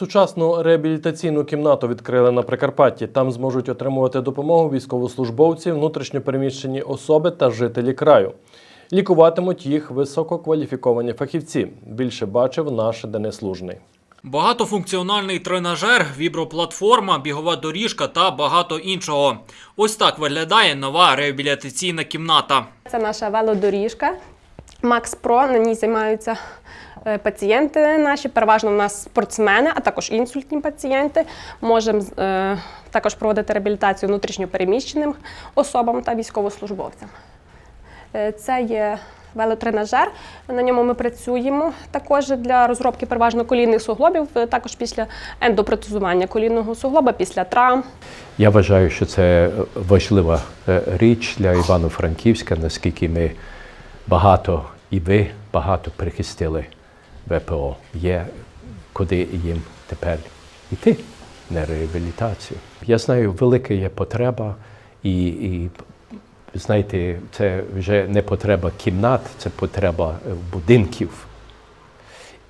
Сучасну реабілітаційну кімнату відкрили на Прикарпатті. Там зможуть отримувати допомогу військовослужбовці, внутрішньопереміщені особи та жителі краю. Лікуватимуть їх висококваліфіковані фахівці. Більше бачив наш Денис Лужний. Багатофункціональний тренажер, віброплатформа, бігова доріжка та багато іншого. Ось так виглядає нова реабілітаційна кімната. Це наша велодоріжка Макс Про. На ній займаються пацієнти наші. Переважно у нас спортсмени, а також інсультні пацієнти. Можемо е, також проводити реабілітацію внутрішньопереміщеним особам та військовослужбовцям. Е, Це є велотренажер. На ньому ми працюємо також для розробки переважно колінних суглобів, е, також після ендопротезування колінного суглоба, після травм. Я вважаю, що це важлива е, річ для Івано-Франківська, наскільки ми багато і ви багато прихистили ВПО. Є куди їм тепер йти на реабілітацію. Я знаю, велика є потреба, і, і знаєте, це вже не потреба кімнат, це потреба будинків.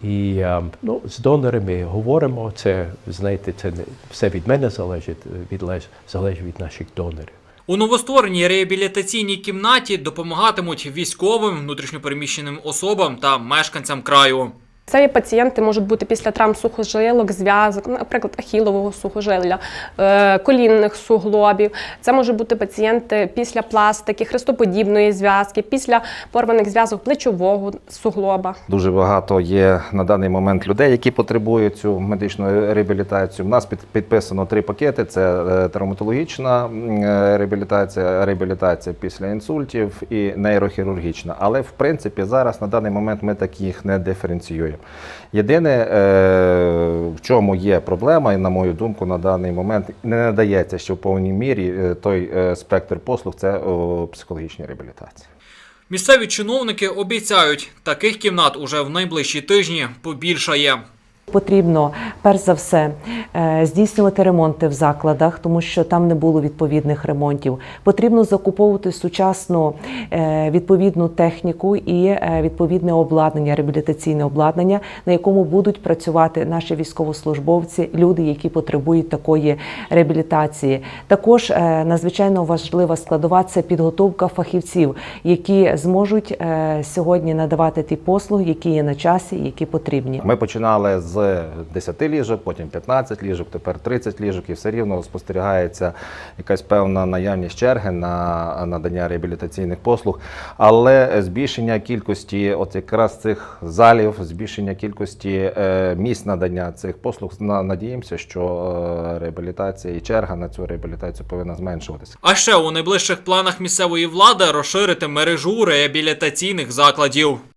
І ну, з донорами говоримо, це знаєте, це не все від мене залежить, від залежить від наших донорів. У новоствореній реабілітаційній кімнаті допомагатимуть військовим, внутрішньопереміщеним особам та мешканцям краю. Це є пацієнти можуть бути після травм сухожилок, зв'язок, наприклад, ахілового сухожилля, е, колінних суглобів. Це можуть бути пацієнти після пластики, хрестоподібної зв'язки, після порваних зв'язок плечового суглоба. Дуже багато є на даний момент людей, які потребують цю медичну реабілітацію. У нас під, підписано три пакети: це е, травматологічна е, реабілітація, реабілітація після інсультів і нейрохірургічна. Але в принципі зараз на даний момент ми таких не диференціюємо. Єдине, е, в чому є проблема, і на мою думку, на даний момент не надається що в повній мірі е, той е, спектр послуг це психологічна реабілітація. Місцеві чиновники обіцяють, таких кімнат уже в найближчі тижні побільшає. Потрібно перш за все е, здійснювати ремонти в закладах, тому що там не було відповідних ремонтів. Потрібно закуповувати сучасну е, відповідну техніку і е, відповідне обладнання, реабілітаційне обладнання, на якому будуть працювати наші військовослужбовці, люди, які потребують такої реабілітації. Також надзвичайно важлива складова це підготовка фахівців, які зможуть сьогодні надавати ті послуги, які є на часі, які потрібні. Ми починали з 10 ліжок, потім 15 ліжок, тепер 30 ліжок, і все рівно спостерігається якась певна наявність черги на надання реабілітаційних послуг. Але збільшення кількості от якраз цих залів, збільшення кількості е, місць надання цих послуг, на- надіємося, що е, реабілітація і черга на цю реабілітацію повинна зменшуватися. А ще у найближчих планах місцевої влади розширити мережу реабілітаційних закладів.